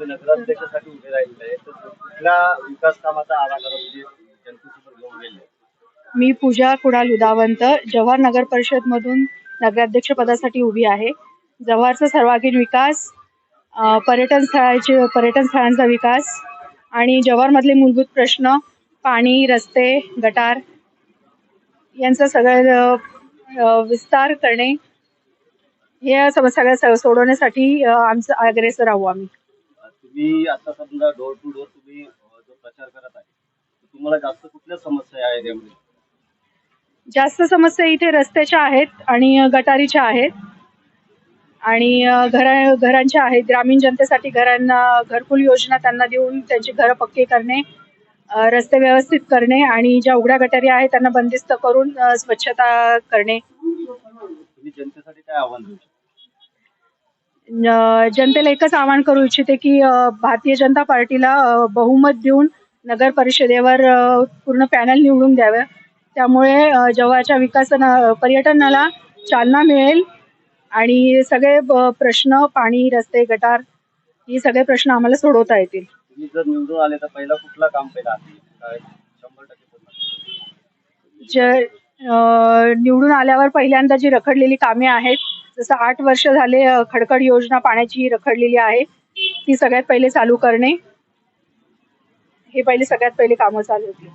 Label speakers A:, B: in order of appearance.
A: नगराध्यक्षासाठी उभे राहिले तर कुठल्या विकास कामाचा आराखडा म्हणजे जनतेसमोर घेऊन गेले.
B: मी पूजा कुणाल उदावंत जव्हार नगर परिषद मधून नगराध्यक्ष पदासाठी उभी आहे. जव्हारचा सर्वांगीण विकास पर्यटन स्थळाचे पर्यटन स्थळांचा विकास आणि जव्हारमधले मूलभूत प्रश्न पाणी रस्ते गटार यांचा सगळं विस्तार करणे या समस्या सोडवण्यासाठी आमचं अग्रेसर आहोत आम्ही.
A: तुम्ही आता समजा डोर टू डोर तुम्ही जो प्रचार करत आहे तर तुम्हाला जास्त कुठल्या समस्या आहेत यामध्ये?
B: जास्त समस्या इथे रस्त्याच्या आहेत आणि गटारीच्या आहेत. आणि घरा घरांच्या आहेत. ग्रामीण जनतेसाठी घरांना घरकुल योजना त्यांना देऊन त्यांची घरं पक्के करणे अ, रस्ते व्यवस्थित करणे आणि ज्या उघड्या गटारी आहेत त्यांना बंदिस्त करून अ, स्वच्छता करणे.
A: तुम्ही जनतेसाठी काय आव्हान देऊ शकता?
B: न- जनतेला एकच आवाहन करू इच्छिते की भारतीय जनता पार्टीला बहुमत देऊन नगर परिषदेवर पूर्ण पॅनल निवडून द्यावं. त्यामुळे जवळच्या विकासना पर्यटनाला चालना मिळेल. आणि सगळे प्रश्न पाणी रस्ते गटार हे सगळे प्रश्न आम्हाला सोडवता येतील.
A: जर आले तर पहिला कुठला काम पहिला
B: निवडून आल्यावर पहिल्यांदा जी रखडलेली कामे आहेत जसं आठ वर्ष झाले खडखड योजना पाण्याची रखडलेली आहे. ती सगळ्यात पहिले चालू करणे. हे पहिले सगळ्यात पहिले कामं चालू होती.